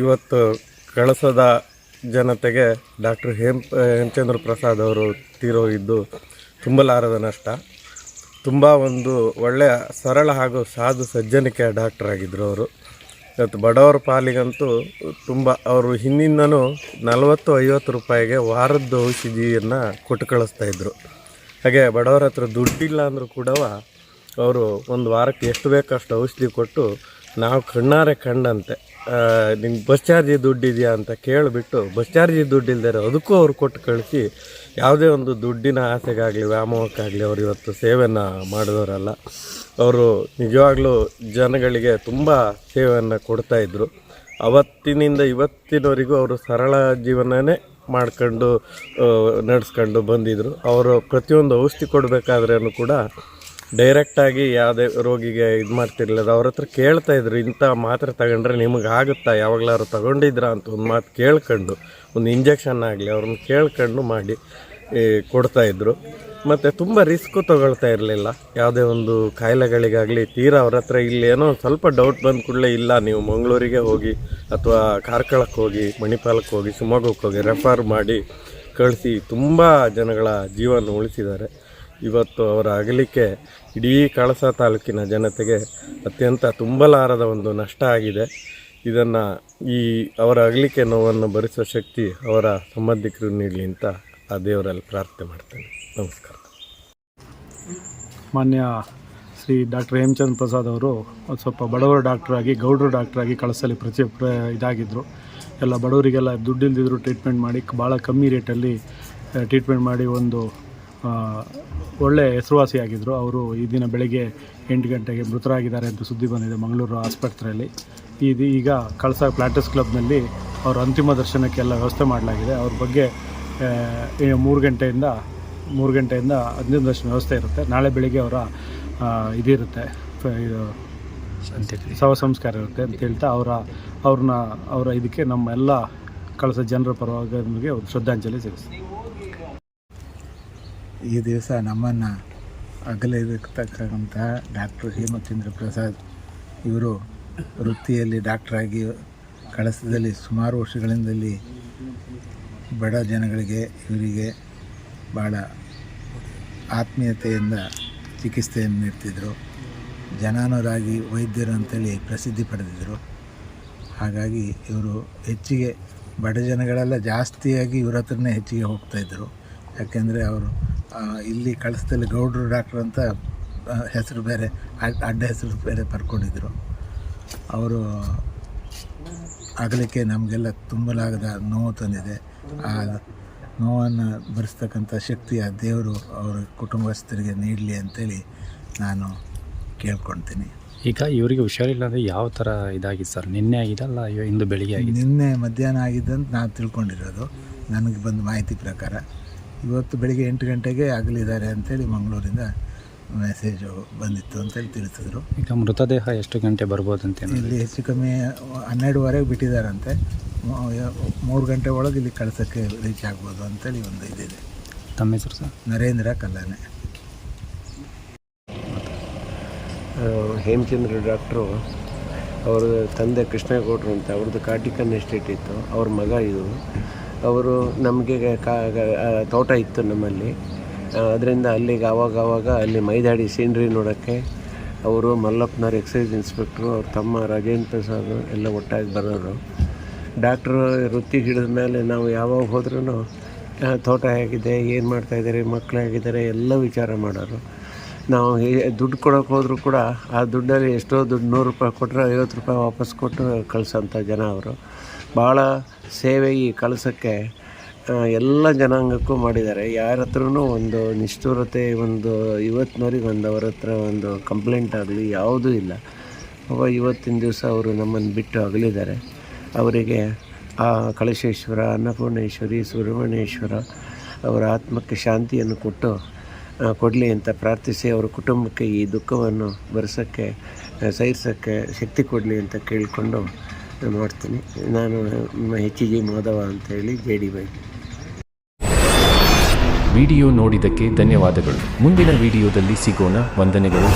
ಇವತ್ತು ಕಳಸದ ಜನತೆಗೆ ಡಾಕ್ಟರ್ ಹೇಮ್ ಹೇಮಚಂದ್ರ ಪ್ರಸಾದ್ ಅವರು ತೀರೋಗಿದ್ದು ತುಂಬಲಾರದ ನಷ್ಟ. ತುಂಬ ಒಂದು ಒಳ್ಳೆಯ, ಸರಳ ಹಾಗೂ ಸಾಧು ಸಜ್ಜನಿಕೆಯ ಡಾಕ್ಟರ್ ಆಗಿದ್ದರು ಅವರು. ಇವತ್ತು ಬಡವರ ಪಾಲಿಗಂತೂ ತುಂಬ, ಅವರು ಹಿಂದಿಂದನೂ ನಲವತ್ತು ಐವತ್ತು ರೂಪಾಯಿಗೆ ವಾರದ್ದು ಔಷಧಿಯನ್ನು ಕೊಟ್ಟು ಕಳಿಸ್ತಾ ಇದ್ದರು ಹಾಗೆ ಬಡವರ ಹತ್ರ ದುಡ್ಡಿಲ್ಲ ಅಂದರೂ ಕೂಡ ಅವರು ಒಂದು ವಾರಕ್ಕೆ ಎಷ್ಟು ಬೇಕೋ ಅಷ್ಟು ಔಷಧಿ ಕೊಟ್ಟು ನಾವು ಕಣ್ಣಾರೆ ಕಂಡಂತೆ. ನಿಮ್ಗೆ ಬಸ್ ಚಾರ್ಜಿ ದುಡ್ಡಿದೆಯಾ ಅಂತ ಕೇಳಿಬಿಟ್ಟು ಬಸ್ ಚಾರ್ಜಿ ದುಡ್ಡು ಇಲ್ದರೆ ಅದಕ್ಕೂ ಅವ್ರು ಕೊಟ್ಟು ಕಳಿಸಿ ಯಾವುದೇ ಒಂದು ದುಡ್ಡಿನ ಆಸೆಗಾಗಲಿ, ವ್ಯಾಮೋಹಕ್ಕಾಗಲಿ ಅವರು ಇವತ್ತು ಸೇವೆಯನ್ನು ಮಾಡಿದವರಲ್ಲ. ಅವರು ನಿಜವಾಗಲೂ ಜನಗಳಿಗೆ ತುಂಬ ಸೇವೆಯನ್ನು ಕೊಡ್ತಾಯಿದ್ರು ಅವತ್ತಿನಿಂದ ಇವತ್ತಿನವರೆಗೂ ಅವರು ಸರಳ ಜೀವನನೇ ಮಾಡ್ಕೊಂಡು ನಡೆಸ್ಕೊಂಡು ಬಂದಿದ್ದರು ಅವರು ಪ್ರತಿಯೊಂದು ಔಷಧಿ ಕೊಡಬೇಕಾದ್ರೂ ಕೂಡ ಡೈರೆಕ್ಟಾಗಿ ಯಾವುದೇ ರೋಗಿಗೆ ಇದು ಮಾಡ್ತಿರ್ಲಿಲ್ಲ. ಅವ್ರ ಹತ್ರ ಕೇಳ್ತಾ ಇದ್ರು ಇಂಥ ಮಾತ್ರೆ ತಗೊಂಡ್ರೆ ನಿಮಗೆ ಆಗುತ್ತಾ? ಯಾವಾಗಲಾದ್ರು ತಗೊಂಡಿದ್ರಾ? ಅಂತ ಒಂದು ಮಾತು ಕೇಳ್ಕೊಂಡು ಒಂದು ಇಂಜೆಕ್ಷನ್ ಆಗಲಿ ಅವ್ರನ್ನ ಕೇಳ್ಕೊಂಡು ಮಾಡಿ ಈ, ಕೊಡ್ತಾಯಿದ್ರು ಮತ್ತು ತುಂಬ ರಿಸ್ಕು ತೊಗೊಳ್ತಾ ಇರಲಿಲ್ಲ. ಯಾವುದೇ ಒಂದು ಕಾಯಿಲೆಗಳಿಗಾಗಲಿ ತೀರಾ ಅವ್ರ ಹತ್ರ ಇಲ್ಲಿ ಏನೋ ಸ್ವಲ್ಪ ಡೌಟ್ ಬಂದ ಕೂಡಲೇ ಇಲ್ಲ ನೀವು ಮಂಗಳೂರಿಗೆ ಹೋಗಿ ಅಥವಾ ಕಾರ್ಕಳಕ್ಕೆ ಹೋಗಿ ಮಣಿಪಾಲಕ್ಕೆ ಹೋಗಿ ಶಿವಮೊಗ್ಗಕ್ಕೆ ಹೋಗಿ ರೆಫರ್ ಮಾಡಿ ಕಳಿಸಿ. ತುಂಬ ಜನಗಳ ಜೀವನ ಉಳಿಸಿದ್ದಾರೆ. ಇವತ್ತು ಅವರ ಅಗಲಿಕೆ ಇಡೀ ಕಳಸ ತಾಲೂಕಿನ ಜನತೆಗೆ ಅತ್ಯಂತ ತುಂಬಲಾರದ ಒಂದು ನಷ್ಟ ಆಗಿದೆ. ಇದನ್ನು ಈ ಅವರ ಅಗಲಿಕೆ ನೋವನ್ನು ಭರಿಸುವ ಶಕ್ತಿ ಅವರ ಸಂಬಂಧಿಕರು ನೀಡಲಿ ಅಂತ ಆ ದೇವರಲ್ಲಿ ಪ್ರಾರ್ಥನೆ ಮಾಡ್ತೇನೆ. ನಮಸ್ಕಾರ. ಮಾನ್ಯ ಶ್ರೀ ಡಾಕ್ಟರ್ ಹೇಮಚಂದ್ರ ಪ್ರಸಾದ್ ಅವರು ಸ್ವಲ್ಪ ಬಡವರ ಡಾಕ್ಟ್ರಾಗಿ ಗೌಡ್ರ ಡಾಕ್ಟ್ರಾಗಿ ಕಳಸಲ್ಲಿ ಪ್ರತಿ ಪ್ರ ಇದಾಗಿದ್ದರು ಎಲ್ಲ ಬಡವರಿಗೆಲ್ಲ ದುಡ್ಡಿಲ್ದಿದ್ರು ಟ್ರೀಟ್ಮೆಂಟ್ ಮಾಡಿ ಭಾಳ ಕಮ್ಮಿ ರೇಟಲ್ಲಿ ಟ್ರೀಟ್ಮೆಂಟ್ ಮಾಡಿ ಒಂದು ಒಳ್ಳೆ ಹೆಸರುವಾಸಿಯಾಗಿದ್ದರು ಅವರು ಈ ದಿನ ಬೆಳಗ್ಗೆ ಎಂಟು ಗಂಟೆಗೆ ಮೃತರಾಗಿದ್ದಾರೆ ಅಂತ ಸುದ್ದಿ ಬಂದಿದೆ ಮಂಗಳೂರು ಆಸ್ಪತ್ರೆಯಲ್ಲಿ. ಇದು ಈಗ ಕಳಸ ಪ್ಲಾಟಸ್ ಕ್ಲಬ್ನಲ್ಲಿ ಅವರ ಅಂತಿಮ ದರ್ಶನಕ್ಕೆಲ್ಲ ವ್ಯವಸ್ಥೆ ಮಾಡಲಾಗಿದೆ. ಅವ್ರ ಬಗ್ಗೆ ಮೂರು ಗಂಟೆಯಿಂದ ಮೂರು ಗಂಟೆಯಿಂದ ಅಂತಿಮ ದರ್ಶನ ವ್ಯವಸ್ಥೆ ಇರುತ್ತೆ. ನಾಳೆ ಬೆಳಿಗ್ಗೆ ಅವರ ಇದಿರುತ್ತೆ. ಇದು ಶವ ಸಂಸ್ಕಾರ ಇರುತ್ತೆ ಅಂತ ಹೇಳ್ತಾ ಅವರ ಅವ್ರನ್ನ ಅವರ ಇದಕ್ಕೆ ನಮ್ಮ ಎಲ್ಲ ಕಳಸ ಜನರ ಪರವಾಗಿ ಶ್ರದ್ಧಾಂಜಲಿ ಸಲ್ಲಿಸ್ತೀವಿ ಈ ದಿವಸ ನಮ್ಮನ್ನು ಅಗಲಿರತಕ್ಕಂತಹ ಡಾಕ್ಟರ್ ಹೇಮಚಂದ್ರ ಪ್ರಸಾದ್ ಇವರು ವೃತ್ತಿಯಲ್ಲಿ ಡಾಕ್ಟ್ರಾಗಿ ಕಳಸದಲ್ಲಿ ಸುಮಾರು ವರ್ಷಗಳಿಂದಲ್ಲಿ ಬಡ ಜನಗಳಿಗೆ, ಇವರಿಗೆ ಭಾಳ ಆತ್ಮೀಯತೆಯಿಂದ ಚಿಕಿತ್ಸೆಯನ್ನು ನೀಡ್ತಿದ್ದರು ಜನಾನುರಾಗಿ ವೈದ್ಯರು ಅಂತೇಳಿ ಪ್ರಸಿದ್ಧಿ ಪಡೆದಿದ್ದರು ಹಾಗಾಗಿ ಇವರು ಹೆಚ್ಚಿಗೆ ಬಡ ಜನಗಳೆಲ್ಲ, ಜಾಸ್ತಿಯಾಗಿ ಇವ್ರ ಹತ್ರನೇ ಹೆಚ್ಚಿಗೆ ಹೋಗ್ತಾಯಿದ್ರು ಯಾಕೆಂದರೆ ಅವರು ಇಲ್ಲಿ ಕಳಿಸ್ದಲ್ಲಿ ಗೌಡ್ರು ಡಾಕ್ಟ್ರ್ ಅಂತ ಹೆಸರು ಬೇರೆ ಅಡ್- ಅಡ್ಡ ಹೆಸರು ಬೇರೆ ಪಡ್ಕೊಂಡಿದ್ರು ಅವರು ಆಗಲಿಕ್ಕೆ ನಮಗೆಲ್ಲ ತುಂಬಲಾಗದ ನೋವು ತಂದಿದೆ. ಆ ನೋವನ್ನು ಭರಿಸ್ತಕ್ಕಂಥ ಶಕ್ತಿ ಆ ದೇವರು ಅವರ ಕುಟುಂಬಸ್ಥರಿಗೆ ನೀಡಲಿ ಅಂತೇಳಿ ನಾನು ಕೇಳ್ಕೊಳ್ತೀನಿ. ಈಗ ಇವರಿಗೆ ಹುಷಾರಿಲ್ಲ ಅಂದರೆ ಯಾವ ಥರ ಇದಾಗಿದೆ ಸರ್? ನಿನ್ನೆ ಆಗಿದಲ್ಲ ಇಂದು ಬೆಳಿಗ್ಗೆ ಆಗಿದೆ? ನಿನ್ನೆ ಮಧ್ಯಾಹ್ನ ಆಗಿದ್ದಂತ ನಾನು ತಿಳ್ಕೊಂಡಿರೋದು. ನನಗೆ ಬಂದ ಮಾಹಿತಿ ಪ್ರಕಾರ. ಇವತ್ತು ಬೆಳಿಗ್ಗೆ ಎಂಟು ಗಂಟೆಗೆ ಆಗಲಿದ್ದಾರೆ ಅಂತೇಳಿ ಮಂಗಳೂರಿಂದ ಮೆಸೇಜು ಬಂದಿತ್ತು ಅಂತೇಳಿ ತಿಳಿಸಿದ್ರು. ಈಗ ಮೃತದೇಹ ಎಷ್ಟು ಗಂಟೆ ಬರ್ಬೋದು ಅಂತ ಇಲ್ಲಿ ಹೆಚ್ಚು ಕಮ್ಮಿ ಹನ್ನೆರಡುವರೆಗೆ ಬಿಟ್ಟಿದ್ದಾರಂತೆ. ಮೂರು ಗಂಟೆ ಒಳಗೆ ಇಲ್ಲಿ ಕಳ್ಸೋಕ್ಕೆ ರೀಚ್ ಆಗ್ಬೋದು ಅಂತೇಳಿ ಒಂದು ಇದಿದೆ. ತಮ್ಮ ಹೆಸರು ಸರ್? ನರೇಂದ್ರ ಕಲ್ಲಾನೆ ಹೇಮಚಂದ್ರ ಡಾಕ್ಟ್ರು ಅವರ ತಂದೆ ಕೃಷ್ಣೇಗೌಡರು ಅಂತ ಅವ್ರದ್ದು ಕಾಟಿಕನ್ ಎಸ್ಟೇಟ್ ಇತ್ತು. ಅವ್ರ ಮಗ ಇದು. ಅವರು ನಮಗೆ ತೋಟ ಇತ್ತು ನಮ್ಮಲ್ಲಿ. ಅದರಿಂದ ಅಲ್ಲಿಗೆ ಆವಾಗ ಆವಾಗ ಅಲ್ಲಿ ಮೈದಾಡಿ ಸೀನ್ರಿ ನೋಡೋಕ್ಕೆ ಅವರು ಮಲ್ಲಪ್ಪನವ್ರು ಎಕ್ಸೈಸ್ ಇನ್ಸ್ಪೆಕ್ಟ್ರು, ಅವ್ರ ತಮ್ಮ ರಾಜೇಂದ್ರ ಪ್ರಸಾದ್ ಎಲ್ಲ ಒಟ್ಟಾಗಿ ಬರೋರು. ಡಾಕ್ಟ್ರು ವೃತ್ತಿ ಹಿಡಿದ ಮೇಲೆ ನಾವು ಯಾವಾಗ ಹೋದ್ರೂ ತೋಟ ಹೇಗಿದೆ, ಏನು ಮಾಡ್ತಾಯಿದ್ದಾರೆ ಮಕ್ಕಳು ಹೇಗಿದ್ದಾರೆ, ಎಲ್ಲ ವಿಚಾರ ಮಾಡೋರು. ನಾವು ದುಡ್ಡು ಕೊಡೋಕೆ ಹೋದರೂ ಕೂಡ ಆ ದುಡ್ಡಲ್ಲಿ ಎಷ್ಟೋ ದುಡ್ಡು ನೂರು ರೂಪಾಯಿ ಕೊಟ್ಟರೆ ಐವತ್ತು ರೂಪಾಯಿ ವಾಪಸ್ ಕೊಟ್ಟು ಕಳ್ಸೋಂಥ ಜನ ಅವರು. ಭಾಳ ಸೇವೆ ಈ ಕಳ್ಸೋಕ್ಕೆ ಎಲ್ಲ ಜನಾಂಗಕ್ಕೂ ಮಾಡಿದ್ದಾರೆ. ಯಾರ ಹತ್ರನೂ ಒಂದು ನಿಷ್ಠುರತೆ, ಒಂದು ಇವತ್ತಿನವ್ರಿಗೆ ಒಂದು ಅವ್ರ ಹತ್ರ ಒಂದು ಕಂಪ್ಲೇಂಟ್ ಆಗಲಿ ಯಾವುದೂ ಇಲ್ಲ. ಅವ ಇವತ್ತಿನ ದಿವಸ ಅವರು ನಮ್ಮನ್ನು ಬಿಟ್ಟು ಅಗಲಿದ್ದಾರೆ. ಅವರಿಗೆ ಆ ಕಳಶೇಶ್ವರ, ಅನ್ನಪೂರ್ಣೇಶ್ವರಿ, ಸುಬ್ರಹ್ಮಣ್ಯೇಶ್ವರ ಅವರ ಆತ್ಮಕ್ಕೆ ಶಾಂತಿಯನ್ನು ಕೊಟ್ಟು ಕೊಡಲಿ ಅಂತ ಪ್ರಾರ್ಥಿಸಿ ಅವರ ಕುಟುಂಬಕ್ಕೆ ಈ ದುಃಖವನ್ನು ಬರೆಸೋಕ್ಕೆ ಸಹಿಸೋಕ್ಕೆ ಶಕ್ತಿ ಕೊಡಲಿ ಅಂತ ಕೇಳಿಕೊಂಡು ಮಾಡ್ತೀನಿ. ನಾನು ಎಚ್ ಜಿ ಮಾಧವ ಅಂತೇಳಿ ಜೆ ಡಿ ಬೈ ವಿಡಿಯೋ ನೋಡಿದ್ದಕ್ಕೆ ಧನ್ಯವಾದಗಳು. ಮುಂದಿನ ವಿಡಿಯೋದಲ್ಲಿ ಸಿಗೋಣ. ವಂದನೆಗಳು.